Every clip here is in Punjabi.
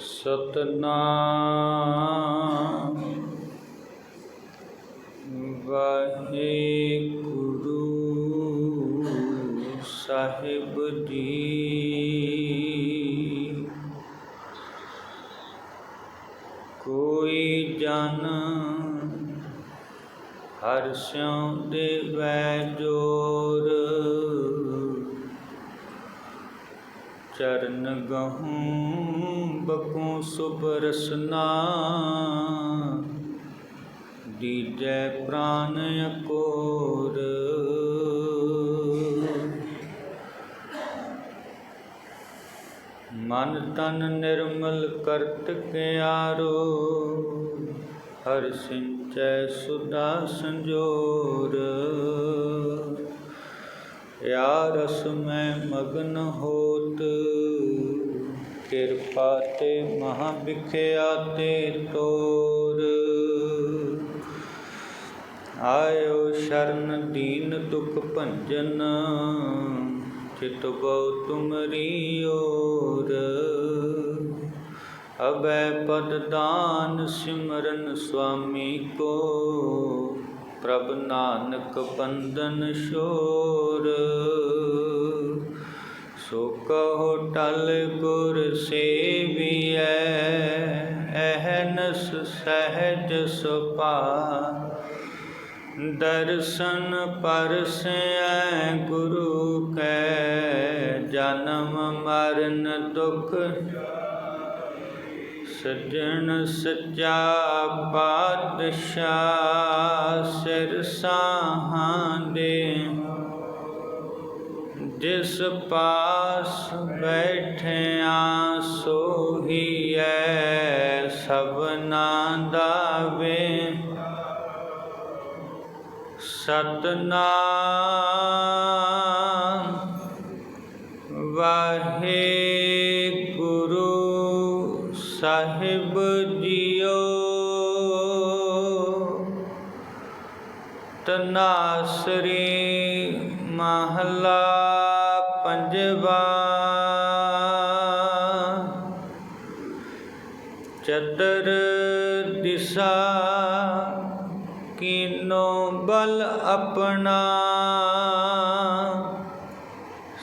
ਸਤਨਾਮ। ਵਾਹਿਗੁਰੂ ਸਾਹਿਬ ਜੀ। ਕੋਈ ਜਨ ਹਰ ਸਿਉ ਦੇਵੈ ਜੋਰ। ਚਰਨ ਗਹੂੰ ਬਕੂ ਸੁਬਰਸਨਾ ਦੀਜੈ ਪ੍ਰਾਨ ਅਕੋਰ। ਮਨ ਤਨ ਨਿਰਮਲ ਕਰਤ ਕਿਆਰੋ, ਹਰ ਸਿੰਚੈ ਸੁਦਾ ਸੰਜੋਰ। ਯਾ ਰਸ ਮੈਂ ਮਗਨ ਹੋਤ ਕਿਰਪਾ ਤੇ ਮਹਾ ਵਿਖਿਆ ਤੇ ਤੋਰ। ਆਇਓ ਸ਼ਰਨ ਦੀਨ ਦੁਖ ਭੰਜਨ, ਚਿਤ ਬਉ ਤੁਮਰੀ ਓਰ। ਅਬੈ ਪਦ ਦਾਨ ਸਿਮਰਨ ਸੁਆਮੀ ਕੋ, ਪ੍ਰਭ ਨਾਨਕ ਬੰਦਨ ਸ਼ੋਰ। ਸੋ ਕਹੋ ਟਲ ਗੁਰ ਸੇਵੀਐ, ਅਹਨਸ ਸਹਿਜ ਸੁਪਾ ਦਰਸ਼ਨ ਪਰਸੈ ਗੁਰੂ ਕੈ, ਜਨਮ ਮਰਨ ਦੁਖ। ਸਜਣ ਸੱਚਾ ਪਾਤਸ਼ਾਹ ਸਿਰ ਸਾਹਾਂ ਦੇ ਜਿਸ ਪਾਸ ਬੈਠਿਆ ਸੋਹੀਐ ਸਭਨਾ ਦਾਵੇ। ਵੇ ਸਤਨਾਮ ਵਾਹਿਗੁਰੂ ਸਾਹਿਬ ਜੀਓ। ਤਨਾਸਰੀ ਮਹਲਾ ਪੰਜਵਾ ਚਤਰ ਦਿਸ਼ਾ ਕੀਨੋ ਬਲ ਆਪਣਾ।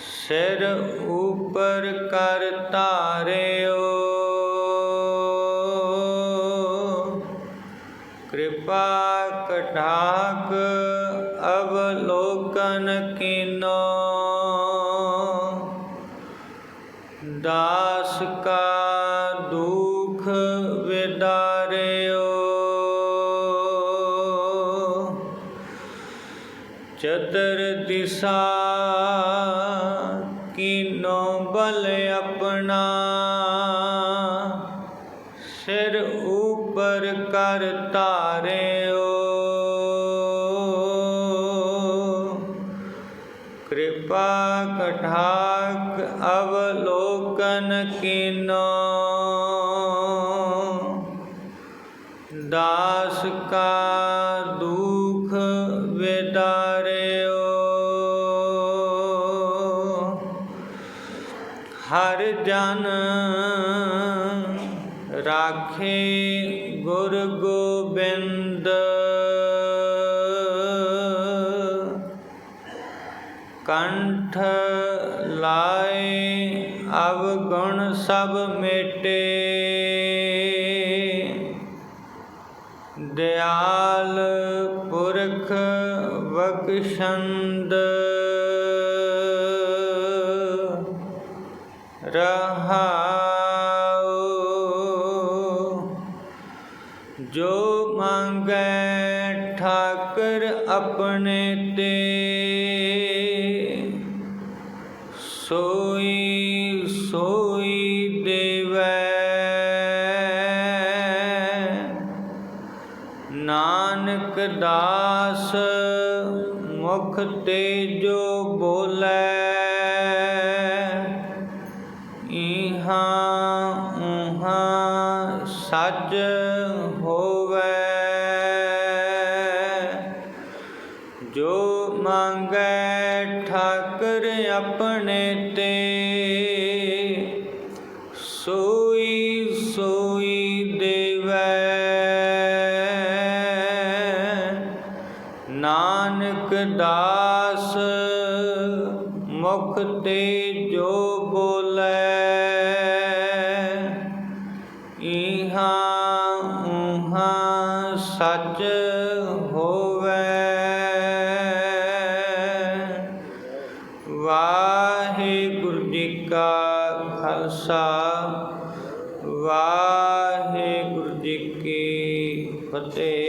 ਸਿਰ ਉਪਰ ਕਰ ਧਾਰਿਓ। ਕਿਰਪਾ ਕਟਾਕ ਅਵਲੋਕਨ ਕੀਨੋ ਦਾਸ ਕਾ ਦੁਖ ਵਿਦਾਰਿਓ ਚਤਰ ਦਿਸ਼ਾ ਕੀਨੋ ਬਲ ਆਪਣਾ ਸਿਰ ਉਪਰ ਕਰ ਧਾਰਿਓ ਕਿਰਪਾ ਕਠਾਕ ਅਵਲੋਕਨ ਕੀਨੋ। ਦਾਸ ਕਾ ਦੁਖ ਵਿਦਾਰਿਓ ਹਰ ਜਨ ਰਾਖੇ ਗੁਰ ਗੋਬਿੰਦ। ਕੰਠ ਲਾਏ ਅਵਗੁਣ ਸਭ ਮੇਟੇ। ਦਿਆਲ ਪੁਰਖ ਬਖਸ਼ੰਦ। ਰਹਾਉ ਜੋ ਮੰਗੈ ਠਾਕਰ ਆਪਣੇ ਨਾਨਕ ਦਾਸ, ਮੁਖ ਤੇ ਜੋ ਬੋਲੇ। ਇਹਾਂ ਉਹਾਂ ਸੱਚ ਹੋਵੇ। ਜੋ ਮੰਗੈ ਠਾਕਰ ਆਪਣੇ ਤੇ ਨਾਨਕ ਦਾਸ, ਮੁਖ ਤੇ ਜੋ ਬੋਲੇ, ਇਹਾ ਉਹਾਂ ਸੱਚ ਹੋਵੇ। ਵਾਹਿਗੁਰੂ ਜੀ ਕਾ ਖਾਲਸਾ, ਵਾਹਿਗੁਰੂ ਜੀ ਕੀ ਫਤਿਹ।